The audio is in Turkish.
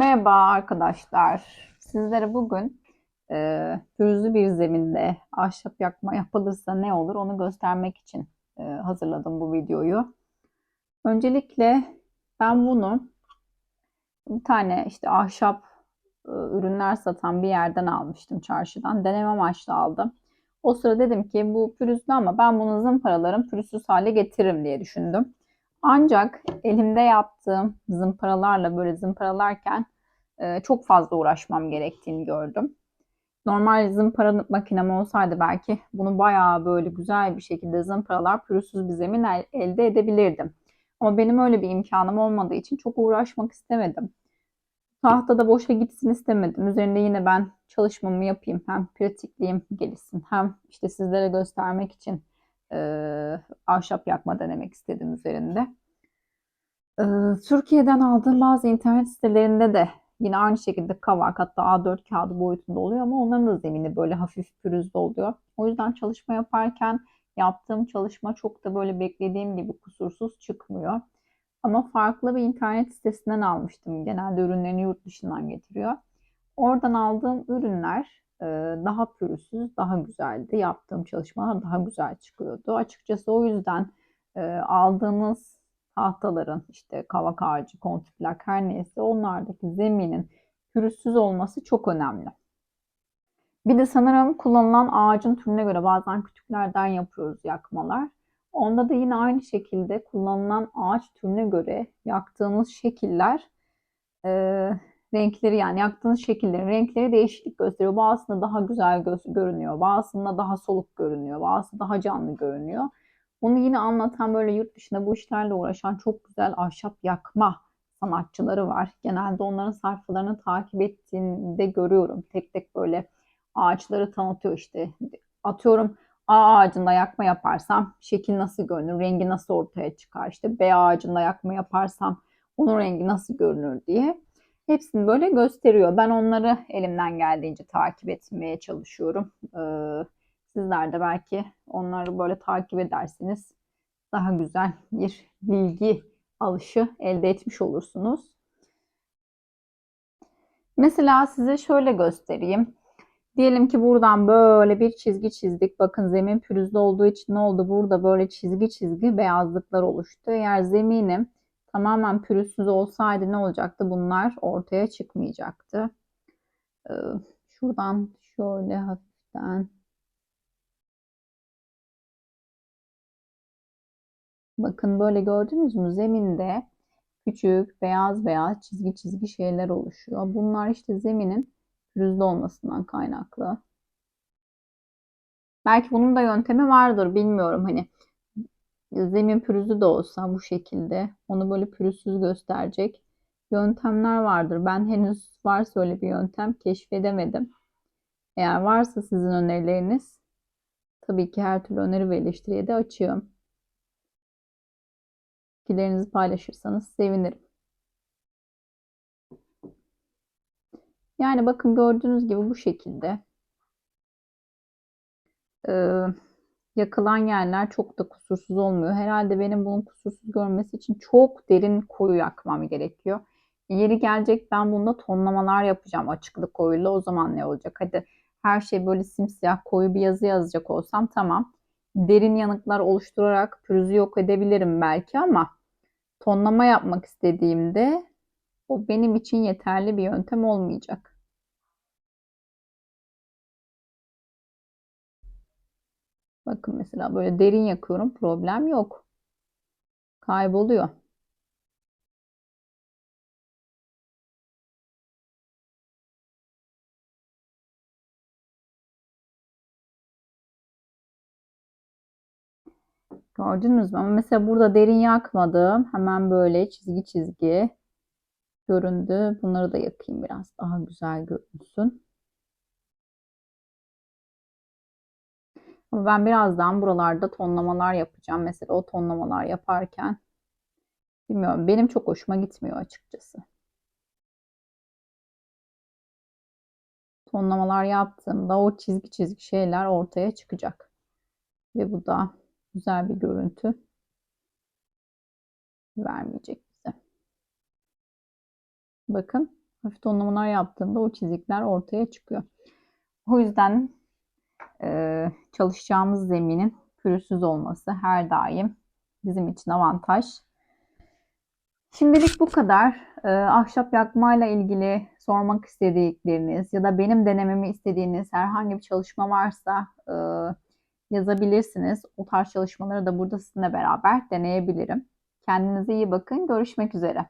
Merhaba arkadaşlar. Sizlere bugün e, pürüzlü bir zeminde ahşap yakma yapılırsa ne olur onu göstermek için e, hazırladım bu videoyu. Öncelikle ben bunu bir tane işte ahşap e, ürünler satan bir yerden almıştım çarşıdan. Deneme amaçlı aldım. O sıra dedim ki bu pürüzlü ama ben bunu zımparalarım pürüzsüz hale getiririm diye düşündüm. Ancak elimde yaptığım zımparalarla böyle zımparalarken e, çok fazla uğraşmam gerektiğini gördüm. Normal zımpara makinem olsaydı belki bunu bayağı böyle güzel bir şekilde zımparalar pürüzsüz bir zemin el, elde edebilirdim. Ama benim öyle bir imkanım olmadığı için çok uğraşmak istemedim. Tahtada boşa gitsin istemedim. Üzerinde yine ben çalışmamı yapayım. Hem pratikliğim gelişsin hem işte sizlere göstermek için e, ahşap yakma denemek istedim üzerinde. E, Türkiye'den aldığım bazı internet sitelerinde de yine aynı şekilde kavak hatta A4 kağıdı boyutunda oluyor ama onların da zemini böyle hafif pürüzlü oluyor. O yüzden çalışma yaparken yaptığım çalışma çok da böyle beklediğim gibi kusursuz çıkmıyor. Ama farklı bir internet sitesinden almıştım. Genelde ürünlerini yurt dışından getiriyor. Oradan aldığım ürünler e, daha pürüzsüz, daha güzeldi. Yaptığım çalışmalar daha güzel çıkıyordu. Açıkçası o yüzden e, aldığınız tahtaların işte kavak ağacı, kontrplak her neyse onlardaki zeminin pürüzsüz olması çok önemli. Bir de sanırım kullanılan ağacın türüne göre bazen kütüklerden yapıyoruz yakmalar. Onda da yine aynı şekilde kullanılan ağaç türüne göre yaktığınız şekiller e, renkleri yani yaktığınız şekillerin renkleri değişiklik gösteriyor. Bazısında daha güzel görünüyor, bazısında daha soluk görünüyor, bazısı daha canlı görünüyor. Bunu yine anlatan böyle yurt dışında bu işlerle uğraşan çok güzel ahşap yakma sanatçıları var. Genelde onların sayfalarını takip ettiğinde görüyorum. Tek tek böyle ağaçları tanıtıyor işte. Atıyorum A ağacında yakma yaparsam şekil nasıl görünür, rengi nasıl ortaya çıkar. İşte B ağacında yakma yaparsam onun rengi nasıl görünür diye. Hepsini böyle gösteriyor. Ben onları elimden geldiğince takip etmeye çalışıyorum. Ee, sizler de belki onları böyle takip ederseniz daha güzel bir bilgi alışı elde etmiş olursunuz. Mesela size şöyle göstereyim. Diyelim ki buradan böyle bir çizgi çizdik. Bakın zemin pürüzlü olduğu için ne oldu? Burada böyle çizgi çizgi beyazlıklar oluştu. Eğer zeminim tamamen pürüzsüz olsaydı ne olacaktı? Bunlar ortaya çıkmayacaktı. Ee, şuradan şöyle hafiften Bakın böyle gördünüz mü? Zeminde küçük beyaz beyaz çizgi çizgi şeyler oluşuyor. Bunlar işte zeminin pürüzlü olmasından kaynaklı. Belki bunun da yöntemi vardır bilmiyorum hani zemin pürüzlü de olsa bu şekilde onu böyle pürüzsüz gösterecek yöntemler vardır. Ben henüz varsa öyle bir yöntem keşfedemedim. Eğer varsa sizin önerileriniz tabii ki her türlü öneri ve eleştiriye de açığım. Fikirlerinizi paylaşırsanız sevinirim. Yani bakın gördüğünüz gibi bu şekilde. Ee, yakılan yerler çok da kusursuz olmuyor. Herhalde benim bunun kusursuz görmesi için çok derin koyu yakmam gerekiyor. Yeri gelecek ben bunda tonlamalar yapacağım açıklık koyuyla. O zaman ne olacak? Hadi her şey böyle simsiyah koyu bir yazı yazacak olsam tamam. Derin yanıklar oluşturarak pürüzü yok edebilirim belki ama tonlama yapmak istediğimde o benim için yeterli bir yöntem olmayacak. Bakın mesela böyle derin yakıyorum problem yok. Kayboluyor. Gördünüz mü? Ama mesela burada derin yakmadım. Hemen böyle çizgi çizgi göründü. Bunları da yakayım biraz daha güzel görünsün. Ama ben birazdan buralarda tonlamalar yapacağım. Mesela o tonlamalar yaparken bilmiyorum benim çok hoşuma gitmiyor açıkçası. Tonlamalar yaptığımda o çizgi çizgi şeyler ortaya çıkacak. Ve bu da güzel bir görüntü vermeyecek bize. Bakın hafif tonlamalar yaptığımda o çizikler ortaya çıkıyor. O yüzden e, çalışacağımız zeminin pürüzsüz olması her daim bizim için avantaj. Şimdilik bu kadar. Ee, ahşap yakmayla ilgili sormak istedikleriniz ya da benim denememi istediğiniz herhangi bir çalışma varsa e, yazabilirsiniz. O tarz çalışmaları da burada sizinle beraber deneyebilirim. Kendinize iyi bakın. Görüşmek üzere.